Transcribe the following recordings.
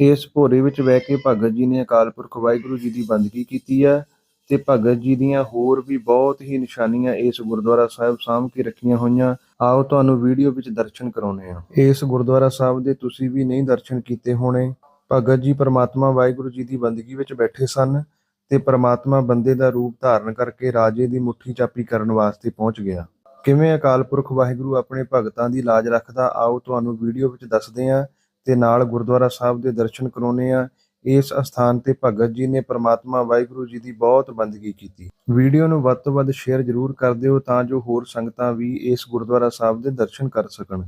ਇਸ ਭੋਰੇ ਵਿੱਚ ਬਹਿ ਕੇ ਭਗਤ ਜੀ ਨੇ ਅਕਾਲ ਪੁਰਖ ਵਾਹਿਗੁਰੂ ਜੀ ਦੀ ਬੰਦਗੀ ਕੀਤੀ ਹੈ ਤੇ ਭਗਤ ਜੀ ਦੀਆਂ ਹੋਰ ਵੀ ਬਹੁਤ ਹੀ ਨਿਸ਼ਾਨੀਆਂ ਇਸ ਗੁਰਦੁਆਰਾ ਸਾਹਿਬ ਸਾਂਭ ਕੇ ਰੱਖੀਆਂ ਹੋਈਆਂ। ਆਓ ਤੁਹਾਨੂੰ ਵੀਡੀਓ ਵਿੱਚ ਦਰਸ਼ਨ ਕਰਾਉਨੇ ਆ ਇਸ ਗੁਰਦੁਆਰਾ ਸਾਹਿਬ ਦੇ ਤੁਸੀਂ ਵੀ ਨਹੀਂ ਦਰਸ਼ਨ ਕੀਤੇ ਹੋਣੇ। ਭਗਤ ਜੀ ਪਰਮਾਤਮਾ ਵਾਹਿਗੁਰੂ ਜੀ ਦੀ ਬੰਦਗੀ ਵਿੱਚ ਬੈਠੇ ਸਨ ਤੇ ਪਰਮਾਤਮਾ ਬੰਦੇ ਦਾ ਰੂਪ ਧਾਰਨ ਕਰਕੇ ਰਾਜੇ ਦੀ ਮੁੱਠੀ ਚਾਪੀ ਕਰਨ ਵਾਸਤੇ ਪਹੁੰਚ ਗਿਆ। ਕਿਵੇਂ ਅਕਾਲ ਪੁਰਖ ਵਾਹਿਗੁਰੂ ਆਪਣੇ ਭਗਤਾਂ ਦੀ ਲਾਜ ਰੱਖਦਾ, ਆਓ ਤੁਹਾਨੂੰ ਵੀਡੀਓ ਵਿੱਚ ਦੱਸਦੇ ਹਾਂ। ਤੇ ਨਾਲ ਗੁਰਦੁਆਰਾ ਸਾਹਿਬ ਦੇ ਦਰਸ਼ਨ ਕਰਾਉਨੇ ਆ ਇਸ ਅਸਥਾਨ ਤੇ ਭਗਤ ਜੀ ਨੇ ਪ੍ਰਮਾਤਮਾ ਵਾਹਿਗੁਰੂ ਜੀ ਦੀ ਬਹੁਤ ਬੰਦਗੀ ਕੀਤੀ। ਵੀਡੀਓ ਨੂੰ ਵੱਧ ਤੋਂ ਵੱਧ ਸ਼ੇਅਰ ਜ਼ਰੂਰ ਕਰ ਦਿਓ ਤਾਂ ਜੋ ਹੋਰ ਸੰਗਤਾਂ ਵੀ ਇਸ ਗੁਰਦੁਆਰਾ ਸਾਹਿਬ ਦੇ ਦਰਸ਼ਨ ਕਰ ਸਕਣ।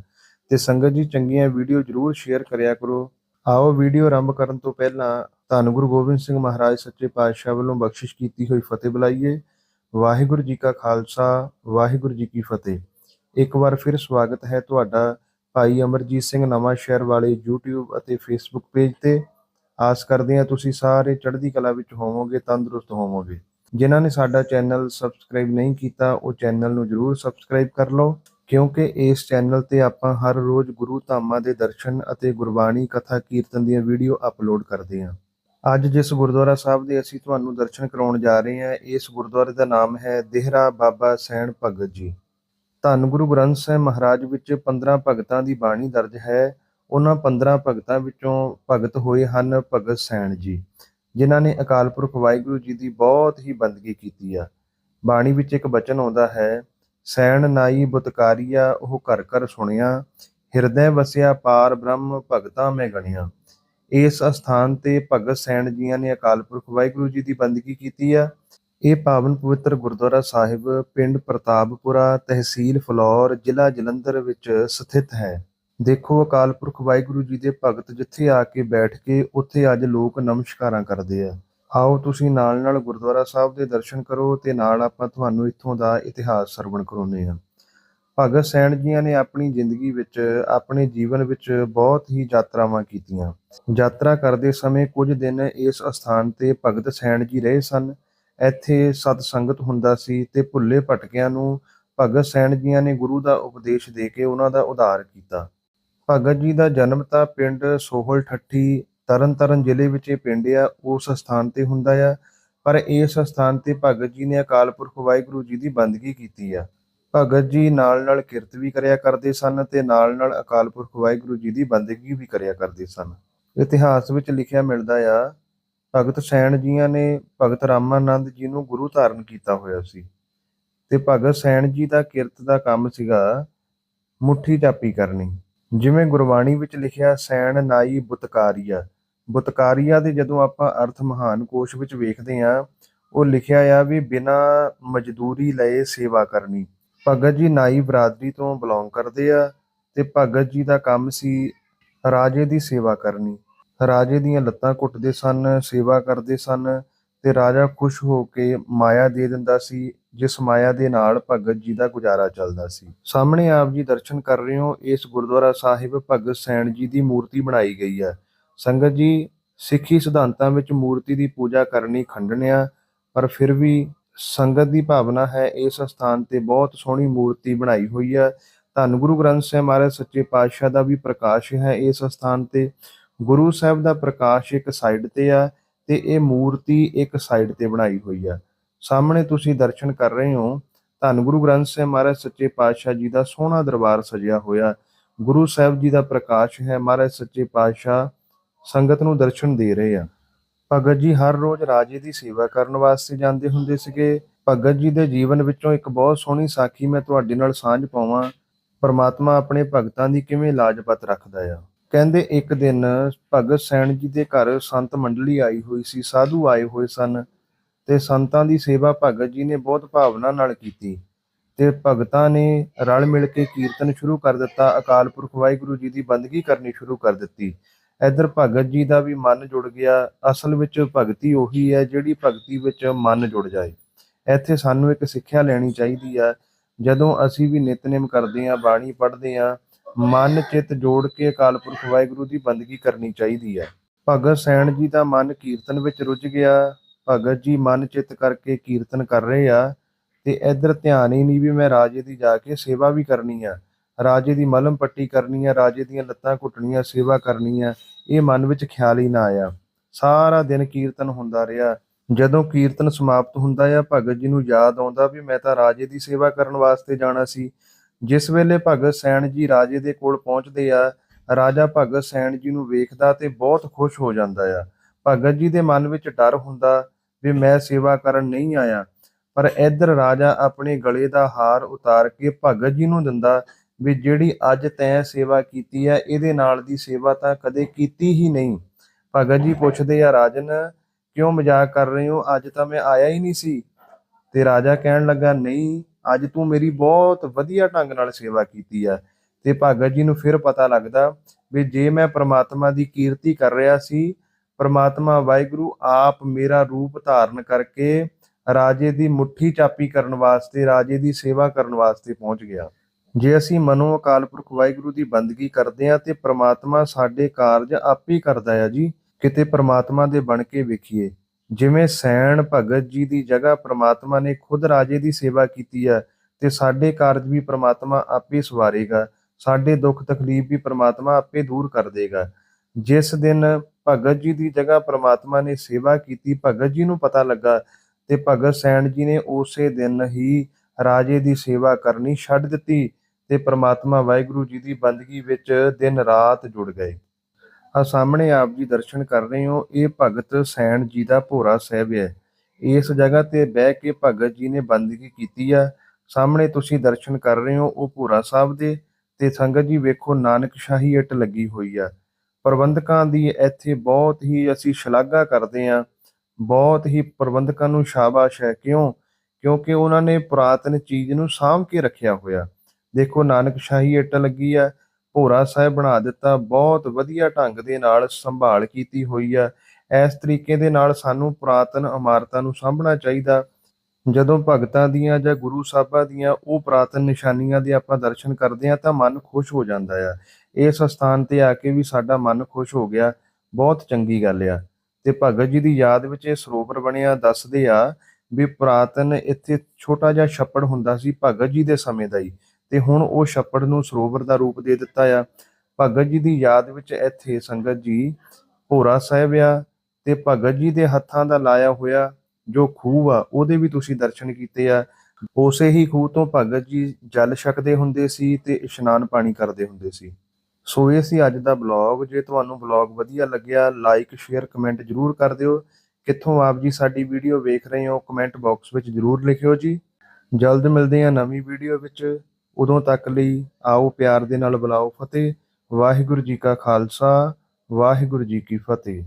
ਤੇ ਸੰਗਤ ਜੀ, ਚੰਗੀਆਂ ਵੀਡੀਓ ਜ਼ਰੂਰ ਸ਼ੇਅਰ ਕਰਿਆ ਕਰੋ। ਆਓ ਵੀਡੀਓ ਆਰੰਭ ਕਰਨ ਤੋਂ ਪਹਿਲਾਂ ਧੰਨ ਗੁਰੂ ਗੋਬਿੰਦ ਸਿੰਘ ਮਹਾਰਾਜ ਸੱਚੇ ਪਾਤਸ਼ਾਹ ਵੱਲੋਂ ਬਖਸ਼ਿਸ਼ ਕੀਤੀ ਹੋਈ ਫਤਿਹ ਬੁਲਾਈਏ। ਵਾਹਿਗੁਰੂ ਜੀ ਕਾ ਖਾਲਸਾ, ਵਾਹਿਗੁਰੂ ਜੀ ਕੀ ਫਤਿਹ। ਇੱਕ ਵਾਰ ਫਿਰ ਸਵਾਗਤ ਹੈ ਤੁਹਾਡਾ ਭਾਈ ਅਮਰਜੀਤ ਸਿੰਘ ਨਵਾਂ ਸ਼ਹਿਰ ਵਾਲੇ YouTube ਅਤੇ Facebook ਪੇਜ ਤੇ। ਆਸ ਕਰਦੇ ਹਾਂ ਤੁਸੀਂ ਸਾਰੇ ਚੜ੍ਹਦੀ ਕਲਾ ਵਿੱਚ ਹੋਵੋਗੇ, ਤੰਦਰੁਸਤ ਹੋਵੋਗੇ। ਜਿਨ੍ਹਾਂ ਨੇ ਸਾਡਾ ਚੈਨਲ ਸਬਸਕ੍ਰਾਈਬ ਨਹੀਂ ਕੀਤਾ, ਉਹ ਚੈਨਲ ਨੂੰ ਜਰੂਰ ਸਬਸਕ੍ਰਾਈਬ ਕਰ ਲਓ। ਕਿਉਂਕਿ ਇਸ ਚੈਨਲ ਤੇ ਆਪਾਂ ਹਰ ਰੋਜ਼ ਗੁਰੂ ਧਾਮਾਂ ਦੇ ਦਰਸ਼ਨ ਅਤੇ ਗੁਰਬਾਣੀ, ਕਥਾ, ਕੀਰਤਨ ਦੀਆਂ ਵੀਡੀਓ ਅਪਲੋਡ ਕਰਦੇ ਹਾਂ। ਅੱਜ ਜਿਸ ਗੁਰਦੁਆਰਾ ਸਾਹਿਬ ਦੇ ਅਸੀਂ ਤੁਹਾਨੂੰ ਦਰਸ਼ਨ ਕਰਾਉਣ ਜਾ ਰਹੇ ਹਾਂ, ਇਸ ਗੁਰਦੁਆਰੇ ਦਾ ਨਾਮ ਹੈ ਦੇਹਰਾ ਬਾਬਾ ਸੈਣ ਭਗਤ ਜੀ। ਧੰਨ ਗੁਰੂ ਗ੍ਰੰਥ ਸਾਹਿਬ ਮਹਾਰਾਜ ਵਿੱਚ 15 ਭਗਤਾਂ ਦੀ ਬਾਣੀ ਦਰਜ ਹੈ। ਉਹਨਾਂ 15 ਭਗਤਾਂ ਵਿੱਚੋਂ ਭਗਤ ਹੋਏ ਹਨ ਭਗਤ ਸੈਣ ਜੀ, ਜਿਨ੍ਹਾਂ ਨੇ ਅਕਾਲ ਪੁਰਖ ਵਾਹਿਗੁਰੂ ਜੀ ਦੀ ਬਹੁਤ ਹੀ ਬੰਦਗੀ ਕੀਤੀ ਆ। ਬਾਣੀ ਵਿੱਚ ਇੱਕ ਬਚਨ ਆਉਂਦਾ ਹੈ, ਸੈਣ ਨਾਈ ਬੁਤਕਾਰੀਆ, ਉਹ ਘਰ ਘਰ ਸੁਣਿਆ, ਹਿਰਦੈ ਵਸਿਆ ਪਾਰ ਬ੍ਰਹਮ ਭਗਤਾਂ ਮੈਂ ਗਣਿਆ। ਇਸ ਅਸਥਾਨ ਤੇ ਭਗਤ ਸੈਣ ਜੀਆਂ ਨੇ ਅਕਾਲ ਪੁਰਖ ਵਾਹਿਗੁਰੂ ਜੀ ਦੀ ਬੰਦਗੀ ਕੀਤੀ ਆ। ਇਹ ਪਾਵਨ ਪਵਿੱਤਰ ਗੁਰਦੁਆਰਾ ਸਾਹਿਬ ਪਿੰਡ ਪ੍ਰਤਾਪਪੁਰਾ, ਤਹਿਸੀਲ ਫਲੌਰ, ਜ਼ਿਲ੍ਹਾ ਜਲੰਧਰ ਵਿੱਚ ਸਥਿਤ ਹੈ। ਦੇਖੋ ਅਕਾਲ ਪੁਰਖ ਵਾਹਿਗੁਰੂ ਜੀ ਦੇ ਭਗਤ ਜਿੱਥੇ ਆ ਕੇ ਬੈਠ ਕੇ ਉੱਥੇ ਅੱਜ ਲੋਕ ਨਮਸਕਾਰਾਂ ਕਰਦੇ ਆ। ਆਓ ਤੁਸੀਂ ਨਾਲ ਨਾਲ ਗੁਰਦੁਆਰਾ ਸਾਹਿਬ ਦੇ ਦਰਸ਼ਨ ਕਰੋ ਤੇ ਨਾਲ ਆਪਾਂ ਤੁਹਾਨੂੰ ਇੱਥੋਂ ਦਾ ਇਤਿਹਾਸ ਸਰਵਣ ਕਰਾਉਂਦੇ ਹਾਂ। ਭਗਤ ਸੈਣ ਜੀਆਂ ਨੇ ਆਪਣੀ ਜ਼ਿੰਦਗੀ ਵਿੱਚ, ਆਪਣੇ ਜੀਵਨ ਵਿੱਚ ਬਹੁਤ ਹੀ ਯਾਤਰਾਵਾਂ ਕੀਤੀਆਂ। ਯਾਤਰਾ ਕਰਦੇ ਸਮੇਂ ਕੁਝ ਦਿਨ ਇਸ ਅਸਥਾਨ ਤੇ ਭਗਤ ਸੈਣ ਜੀ ਰਹੇ ਸਨ। ਇੱਥੇ ਸਤ ਸੰਗਤ ਹੁੰਦਾ ਸੀ ਤੇ ਭੁੱਲੇ ਭਟਕਿਆਂ ਨੂੰ ਭਗਤ ਸੈਣ ਜੀਆਂ ਨੇ ਗੁਰੂ ਦਾ ਉਪਦੇਸ਼ ਦੇ ਕੇ ਉਹਨਾਂ ਦਾ ਉਧਾਰ ਕੀਤਾ। ਭਗਤ ਜੀ ਦਾ ਜਨਮ ਤਾਂ ਪਿੰਡ ਸੋਹਲ ਠੱਠੀ ਤਰਨਤਾਰਨ ਜ਼ਿਲ੍ਹੇ ਵਿੱਚ ਇਹ ਪਿੰਡ ਆ, ਉਸ ਸਥਾਨ ਤੇ ਹੁੰਦਾ ਆ, ਪਰ ਇਸ ਸਥਾਨ ਤੇ ਭਗਤ ਜੀ ਨੇ ਅਕਾਲ ਪੁਰਖ ਵਾਹਿਗੁਰੂ ਜੀ ਦੀ ਬੰਦਗੀ ਕੀਤੀ ਆ। ਭਗਤ ਜੀ ਨਾਲ ਨਾਲ ਕਿਰਤ ਵੀ ਕਰਿਆ ਕਰਦੇ ਸਨ ਤੇ ਨਾਲ ਨਾਲ ਅਕਾਲ ਪੁਰਖ ਵਾਹਿਗੁਰੂ ਜੀ ਦੀ ਬੰਦਗੀ ਵੀ ਕਰਿਆ ਕਰਦੇ ਸਨ। ਇਤਿਹਾਸ ਵਿੱਚ ਲਿਖਿਆ ਮਿਲਦਾ ਆ ਭਗਤ ਸੈਣ ਜੀਆਂ ਨੇ ਭਗਤ ਰਾਮਾਨੰਦ ਜੀ ਨੂੰ ਗੁਰੂ ਧਾਰਨ ਕੀਤਾ ਹੋਇਆ ਸੀ। ਤੇ ਭਗਤ ਸੈਣ ਜੀ ਦਾ ਕਿਰਤ ਦਾ ਕੰਮ ਸੀਗਾ ਮੁੱਠੀ ਚਾਪੀ ਕਰਨੀ। ਜਿਵੇਂ ਗੁਰਬਾਣੀ ਵਿੱਚ ਲਿਖਿਆ, ਸੈਣ ਨਾਈ ਬੁਤਕਾਰੀਆ। ਬੁਤਕਾਰੀਆ ਦੇ ਜਦੋਂ ਆਪਾਂ ਅਰਥ ਮਹਾਨ ਕੋਸ਼ ਵਿੱਚ ਵੇਖਦੇ ਆ ਉਹ ਲਿਖਿਆ ਆ ਵੀ ਬਿਨਾ ਮਜ਼ਦੂਰੀ ਲਏ ਸੇਵਾ ਕਰਨੀ। ਭਗਤ ਜੀ ਨਾਈ ਬਰਾਦਰੀ ਤੋਂ ਬਿਲੋਂਗ ਕਰਦੇ ਆ ਤੇ ਭਗਤ ਜੀ ਦਾ ਕੰਮ ਸੀ ਰਾਜੇ ਦੀ ਸੇਵਾ ਕਰਨੀ। ਰਾਜੇ ਦੀਆਂ ਲੱਤਾਂ ਘੁੱਟਦੇ ਸਨ, ਸੇਵਾ ਕਰਦੇ ਸਨ ਤੇ ਰਾਜਾ ਖੁਸ਼ ਹੋ ਕੇ ਮਾਇਆ ਦੇ ਦਿੰਦਾ ਸੀ, ਜਿਸ ਮਾਇਆ ਦੇ ਨਾਲ ਭਗਤ ਜੀ ਦਾ ਗੁਜ਼ਾਰਾ ਚੱਲਦਾ ਸੀ। ਸਾਹਮਣੇ ਆਪ ਜੀ ਦਰਸ਼ਨ ਕਰ ਰਹੇ ਹੋ, ਇਸ ਗੁਰਦੁਆਰਾ ਸਾਹਿਬ ਭਗਤ ਸੈਣ ਜੀ ਦੀ ਮੂਰਤੀ ਬਣਾਈ ਗਈ ਹੈ। ਸੰਗਤ ਜੀ, ਸਿੱਖੀ ਸਿਧਾਂਤਾਂ ਵਿੱਚ ਮੂਰਤੀ ਦੀ ਪੂਜਾ ਕਰਨੀ ਖੰਡਨਿਆ ਪਰ ਫਿਰ ਵੀ ਸੰਗਤ ਦੀ ਭਾਵਨਾ ਹੈ, ਇਸ ਸਥਾਨ ਤੇ ਬਹੁਤ ਸੋਹਣੀ ਮੂਰਤੀ ਬਣਾਈ ਹੋਈ ਹੈ। ਧੰਨ ਗੁਰੂ ਗ੍ਰੰਥ ਸਾਹਿਬ ਮਹਾਰਾਜ, ਸੱਚੇ ਪਾਤਸ਼ਾਹ ਦਾ ਵੀ ਪ੍ਰਕਾਸ਼ ਹੈ ਇਸ ਸਥਾਨ ਤੇ। ਗੁਰੂ ਸਾਹਿਬ ਦਾ ਪ੍ਰਕਾਸ਼ ਇੱਕ ਸਾਈਡ ਤੇ ਆ ਤੇ ਇਹ ਮੂਰਤੀ ਇੱਕ ਸਾਈਡ ਤੇ ਬਣਾਈ ਹੋਈ ਆ। ਸਾਹਮਣੇ ਤੁਸੀਂ ਦਰਸ਼ਨ ਕਰ ਰਹੇ ਹੋ, ਧੰਨ ਗੁਰੂ ਗ੍ਰੰਥ ਸਾਹਿਬ ਮਹਾਰਾਜ ਸੱਚੇ ਪਾਤਸ਼ਾਹ ਜੀ ਦਾ ਸੋਹਣਾ ਦਰਬਾਰ ਸਜਿਆ ਹੋਇਆ। ਗੁਰੂ ਸਾਹਿਬ ਜੀ ਦਾ ਪ੍ਰਕਾਸ਼ ਹੈ, ਮਹਾਰਾਜ ਸੱਚੇ ਪਾਤਸ਼ਾਹ ਸੰਗਤ ਨੂੰ ਦਰਸ਼ਨ ਦੇ ਰਹੇ ਆ। ਭਗਤ ਜੀ ਹਰ ਰੋਜ਼ ਰਾਜੇ ਦੀ ਸੇਵਾ ਕਰਨ ਵਾਸਤੇ ਜਾਂਦੇ ਹੁੰਦੇ ਸੀਗੇ। ਭਗਤ ਜੀ ਦੇ ਜੀਵਨ ਵਿੱਚੋਂ ਇੱਕ ਬਹੁਤ ਸੋਹਣੀ ਸਾਖੀ ਮੈਂ ਤੁਹਾਡੇ ਨਾਲ ਸਾਂਝ ਪਾਵਾਂ। ਪਰਮਾਤਮਾ ਆਪਣੇ ਭਗਤਾਂ ਦੀ ਕਿਵੇਂ ਲਾਜਪਤ ਰੱਖਦਾ ਆ। ਕਹਿੰਦੇ ਇੱਕ ਦਿਨ ਭਗਤ ਸੈਣ ਜੀ ਦੇ ਘਰ ਸੰਤ ਮੰਡਲੀ ਆਈ ਹੋਈ ਸੀ, ਸਾਧੂ ਆਏ ਹੋਏ ਸਨ ਤੇ ਸੰਤਾਂ ਦੀ ਸੇਵਾ ਭਗਤ ਜੀ ਨੇ ਬਹੁਤ ਭਾਵਨਾ ਨਾਲ ਕੀਤੀ ਤੇ ਭਗਤਾਂ ਨੇ ਰਲ ਮਿਲ ਕੇ ਕੀਰਤਨ ਸ਼ੁਰੂ ਕਰ ਦਿੱਤਾ, ਅਕਾਲ ਪੁਰਖ ਵਾਹਿਗੁਰੂ ਜੀ ਦੀ ਬੰਦਗੀ ਕਰਨੀ ਸ਼ੁਰੂ ਕਰ ਦਿੱਤੀ। ਇੱਧਰ ਭਗਤ ਜੀ ਦਾ ਵੀ ਮਨ ਜੁੜ ਗਿਆ, ਅਸਲ ਵਿੱਚ ਭਗਤੀ ਉਹੀ ਹੈ ਜਿਹੜੀ ਭਗਤੀ ਵਿੱਚ ਮਨ ਜੁੜ ਜਾਏ। ਇੱਥੇ ਸਾਨੂੰ ਇੱਕ ਸਿੱਖਿਆ ਲੈਣੀ ਚਾਹੀਦੀ ਆ, ਜਦੋਂ ਅਸੀਂ ਵੀ ਨਿਤਨੇਮ ਕਰਦੇ ਆਂ ਬਾਣੀ ਪੜ੍ਹਦੇ ਆਂ ਮਨ ਚਿੱਤ ਜੋੜ ਕੇ ਅਕਾਲ ਪੁਰਖ ਵਾਹਿਗੁਰੂ ਦੀ ਬੰਦਗੀ ਕਰਨੀ ਚਾਹੀਦੀ ਹੈ। ਭਗਤ ਸੈਣ ਜੀ ਦਾ ਮਨ ਕੀਰਤਨ ਵਿੱਚ ਰੁੱਝ ਗਿਆ। ਭਗਤ ਜੀ ਮਨ ਚਿੱਤ ਕਰਕੇ ਕੀਰਤਨ ਕਰ ਰਹੇ ਆ ਤੇ ਇੱਧਰ ਧਿਆਨ ਹੀ ਨਹੀਂ ਵੀ ਮੈਂ ਰਾਜੇ ਦੀ ਜਾ ਕੇ ਸੇਵਾ ਵੀ ਕਰਨੀ ਆ। ਰਾਜੇ ਦੀ ਮਲਮ ਪੱਟੀ ਕਰਨੀ ਆ, ਰਾਜੇ ਦੀਆਂ ਲੱਤਾਂ ਘੁੱਟਣੀਆਂ, ਸੇਵਾ ਕਰਨੀ ਆ, ਇਹ ਮਨ ਵਿੱਚ ਖਿਆਲ ਹੀ ਨਾ ਆਇਆ। ਸਾਰਾ ਦਿਨ ਕੀਰਤਨ ਹੁੰਦਾ ਰਿਹਾ। ਜਦੋਂ ਕੀਰਤਨ ਸਮਾਪਤ ਹੁੰਦਾ ਆ, ਭਗਤ ਜੀ ਨੂੰ ਯਾਦ ਆਉਂਦਾ ਵੀ ਮੈਂ ਤਾਂ ਰਾਜੇ ਦੀ ਸੇਵਾ ਕਰਨ ਵਾਸਤੇ ਜਾਣਾ ਸੀ। ਜਿਸ ਵੇਲੇ ਭਗਤ ਸੈਣ ਜੀ ਰਾਜੇ ਦੇ ਕੋਲ ਪਹੁੰਚਦੇ ਆ, ਰਾਜਾ ਭਗਤ ਸੈਣ ਜੀ ਨੂੰ ਵੇਖਦਾ ਤੇ ਬਹੁਤ ਖੁਸ਼ ਹੋ ਜਾਂਦਾ ਆ। ਭਗਤ ਜੀ ਦੇ ਮਨ ਵਿੱਚ ਡਰ ਹੁੰਦਾ ਵੀ ਮੈਂ ਸੇਵਾ ਕਰਨ ਨਹੀਂ ਆਇਆ, ਪਰ ਇੱਧਰ ਰਾਜਾ ਆਪਣੇ ਗਲੇ ਦਾ ਹਾਰ ਉਤਾਰ ਕੇ ਭਗਤ ਜੀ ਨੂੰ ਦਿੰਦਾ ਵੀ ਜਿਹੜੀ ਅੱਜ ਤੈਂ ਸੇਵਾ ਕੀਤੀ ਹੈ ਇਹਦੇ ਨਾਲ ਦੀ ਸੇਵਾ ਤਾਂ ਕਦੇ ਕੀਤੀ ਹੀ ਨਹੀਂ। ਭਗਤ ਜੀ ਪੁੱਛਦੇ ਆ, ਰਾਜਨ, ਕਿਉਂ ਮਜ਼ਾਕ ਕਰ ਰਹੇ ਹੋ? ਅੱਜ ਤਾਂ ਮੈਂ ਆਇਆ ਹੀ ਨਹੀਂ ਸੀ। ਤੇ ਰਾਜਾ ਕਹਿਣ ਲੱਗਾ, ਨਹੀਂ ਅੱਜ ਤੂੰ ਮੇਰੀ ਬਹੁਤ ਵਧੀਆ ਢੰਗ ਨਾਲ ਸੇਵਾ ਕੀਤੀ ਆ। ਤੇ ਭਗਤ ਜੀ ਨੂੰ ਫਿਰ ਪਤਾ ਲੱਗਦਾ ਵੀ ਜੇ ਮੈਂ ਪ੍ਰਮਾਤਮਾ ਦੀ ਕੀਰਤੀ ਕਰ ਰਿਹਾ ਸੀ, ਪ੍ਰਮਾਤਮਾ ਵਾਹਿਗੁਰੂ ਆਪ ਮੇਰਾ ਰੂਪ ਧਾਰਨ ਕਰਕੇ ਰਾਜੇ ਦੀ ਮੁੱਠੀ ਚਾਪੀ ਕਰਨ ਵਾਸਤੇ, ਰਾਜੇ ਦੀ ਸੇਵਾ ਕਰਨ ਵਾਸਤੇ ਪਹੁੰਚ ਗਿਆ। ਜੇ ਅਸੀਂ ਮਨੋ ਅਕਾਲ ਪੁਰਖ ਵਾਹਿਗੁਰੂ ਦੀ ਬੰਦਗੀ ਕਰਦੇ ਹਾਂ ਤੇ ਪ੍ਰਮਾਤਮਾ ਸਾਡੇ ਕਾਰਜ ਆਪੇ ਹੀ ਕਰਦਾ ਆ ਜੀ, ਕਿਤੇ ਪ੍ਰਮਾਤਮਾ ਦੇ ਬਣ ਕੇ ਵੇਖੀਏ। ਜਿਵੇਂ ਸੈਣ ਭਗਤ ਜੀ ਦੀ ਜਗ੍ਹਾ ਪ੍ਰਮਾਤਮਾ ਨੇ ਖੁਦ ਰਾਜੇ ਦੀ ਸੇਵਾ ਕੀਤੀ ਹੈ, ਤੇ ਸਾਡੇ ਕਾਰਜ ਵੀ ਪ੍ਰਮਾਤਮਾ ਆਪੇ ਸਵਾਰੇਗਾ, ਸਾਡੇ ਦੁੱਖ ਤਕਲੀਫ ਵੀ ਪ੍ਰਮਾਤਮਾ ਆਪੇ ਦੂਰ ਕਰ ਦੇਗਾ। ਜਿਸ ਦਿਨ ਭਗਤ ਜੀ ਦੀ ਜਗ੍ਹਾ ਪ੍ਰਮਾਤਮਾ ਨੇ ਸੇਵਾ ਕੀਤੀ, ਭਗਤ ਜੀ ਨੂੰ ਪਤਾ ਲੱਗਾ ਤੇ ਭਗਤ ਸੈਣ ਜੀ ਨੇ ਉਸੇ ਦਿਨ ਹੀ ਰਾਜੇ ਦੀ ਸੇਵਾ ਕਰਨੀ ਛੱਡ ਦਿੱਤੀ ਤੇ ਪ੍ਰਮਾਤਮਾ ਵਾਹਿਗੁਰੂ ਜੀ ਦੀ ਬੰਦਗੀ ਵਿੱਚ ਦਿਨ ਰਾਤ ਜੁੜ ਗਏ। ਆ ਸਾਹਮਣੇ ਆਪ ਜੀ ਦਰਸ਼ਨ ਕਰ ਰਹੇ ਹੋ, ਇਹ ਭਗਤ ਸੈਣ ਜੀ ਦਾ ਭੋਰਾ ਸਾਹਿਬ ਹੈ। ਇਸ ਜਗ੍ਹਾ ਤੇ ਬਹਿ ਕੇ ਭਗਤ ਜੀ ਨੇ ਬੰਦਗੀ ਕੀਤੀ ਆ। ਸਾਹਮਣੇ ਤੁਸੀਂ ਦਰਸ਼ਨ ਕਰ ਰਹੇ ਹੋ, ਉਹ ਭੋਰਾ ਸਾਹਿਬ ਦੇ ਤੇ ਸੰਗਤ ਜੀ ਵੇਖੋ ਨਾਨਕ ਸ਼ਾਹੀ ਇੱਟ ਲੱਗੀ ਹੋਈ ਆ। ਪ੍ਰਬੰਧਕਾਂ ਦੀ ਇੱਥੇ ਬਹੁਤ ਹੀ ਅਸੀਂ ਸ਼ਲਾਘਾ ਕਰਦੇ ਆ ਬਹੁਤ ਹੀ ਪ੍ਰਬੰਧਕਾਂ ਨੂੰ ਸ਼ਾਬਾਸ਼ ਹੈ। ਕਿਉਂ? ਕਿਉਂਕਿ ਉਹਨਾਂ ਨੇ ਪੁਰਾਤਨ ਚੀਜ਼ ਨੂੰ ਸਾਂਭ ਕੇ ਰੱਖਿਆ ਹੋਇਆ। ਦੇਖੋ ਨਾਨਕ ਸ਼ਾਹੀ ਇੱਟ ਲੱਗੀ ਆ। ਭੋਰਾ ਸਾਹਿਬ ਬਣਾ ਦਿੱਤਾ, ਬਹੁਤ ਵਧੀਆ ਢੰਗ ਦੇ ਨਾਲ ਸੰਭਾਲ ਕੀਤੀ ਹੋਈ ਆ। ਇਸ ਤਰੀਕੇ ਦੇ ਨਾਲ ਸਾਨੂੰ ਪੁਰਾਤਨ ਇਮਾਰਤਾਂ ਨੂੰ ਸਾਂਭਣਾ ਚਾਹੀਦਾ। ਜਦੋਂ ਭਗਤਾਂ ਦੀਆਂ ਜਾਂ ਗੁਰੂ ਸਾਹਿਬਾਂ ਦੀਆਂ ਉਹ ਪੁਰਾਤਨ ਨਿਸ਼ਾਨੀਆਂ ਦੇ ਆਪਾਂ ਦਰਸ਼ਨ ਕਰਦੇ ਆ ਤਾਂ ਮਨ ਖੁਸ਼ ਹੋ ਜਾਂਦਾ ਆ। ਇਸ ਸਥਾਨ ਤੇ ਆ ਕੇ ਵੀ ਸਾਡਾ ਮਨ ਖੁਸ਼ ਹੋ ਗਿਆ। ਬਹੁਤ ਚੰਗੀ ਗੱਲ ਆ। ਤੇ ਭਗਤ ਜੀ ਦੀ ਯਾਦ ਵਿੱਚ ਇਹ ਸਰੋਵਰ ਬਣਿਆ ਦੱਸਦੇ ਆ ਵੀ ਪੁਰਾਤਨ ਇੱਥੇ ਛੋਟਾ ਜਿਹਾ ਛੱਪੜ ਹੁੰਦਾ ਸੀ ਭਗਤ ਜੀ ਦੇ ਸਮੇਂ ਦਾ ਹੀ। ਤੇ ਹੁਣ ਉਹ ਛੱਪੜ ਨੂੰ ਸਰੋਵਰ ਦਾ ਰੂਪ ਦੇ ਦਿੱਤਾ ਆ। ਭਗਤ ਜੀ ਦੀ ਯਾਦ ਵਿੱਚ ਇੱਥੇ ਸੰਗਤ ਜੀ ਭੋਰਾ ਸਾਹਿਬ ਆ ਤੇ ਭਗਤ ਜੀ ਦੇ ਹੱਥਾਂ ਦਾ ਲਾਇਆ ਹੋਇਆ ਜੋ ਖੂਹ ਆ, ਉਹਦੇ ਵੀ ਤੁਸੀਂ ਦਰਸ਼ਨ ਕੀਤੇ ਆ। ਉਸੇ ਹੀ ਖੂਹ ਤੋਂ ਭਗਤ ਜੀ ਜਲ ਛਕਦੇ ਹੁੰਦੇ ਸੀ ਤੇ ਇਸ਼ਨਾਨ ਪਾਣੀ ਕਰਦੇ ਹੁੰਦੇ ਸੀ। ਸੋ ਇਹ ਸੀ ਅੱਜ ਦਾ ਬਲੌਗ ਜੇ ਤੁਹਾਨੂੰ ਬਲੌਗ ਵਧੀਆ ਲੱਗਿਆ ਲਾਈਕ ਸ਼ੇਅਰ ਕਮੈਂਟ ਜਰੂਰ ਕਰ ਦਿਓ। ਕਿੱਥੋਂ ਆਪ ਜੀ ਸਾਡੀ ਵੀਡੀਓ ਵੇਖ ਰਹੇ ਹੋ ਕਮੈਂਟ ਬਾਕਸ ਵਿੱਚ ਜਰੂਰ ਲਿਖਿਓ ਜੀ। ਜਲਦ ਮਿਲਦੇ ਹਾਂ ਨਵੀਂ ਵੀਡੀਓ ਵਿੱਚ। ਉਦੋਂ ਤੱਕ ਲਈ ਆਓ ਪਿਆਰ ਦੇ ਨਾਲ ਬੁਲਾਓ ਫਤਿਹ। ਵਾਹਿਗੁਰੂ ਜੀ ਕਾ ਖਾਲਸਾ, ਵਾਹਿਗੁਰੂ ਜੀ ਕੀ ਫਤਿਹ।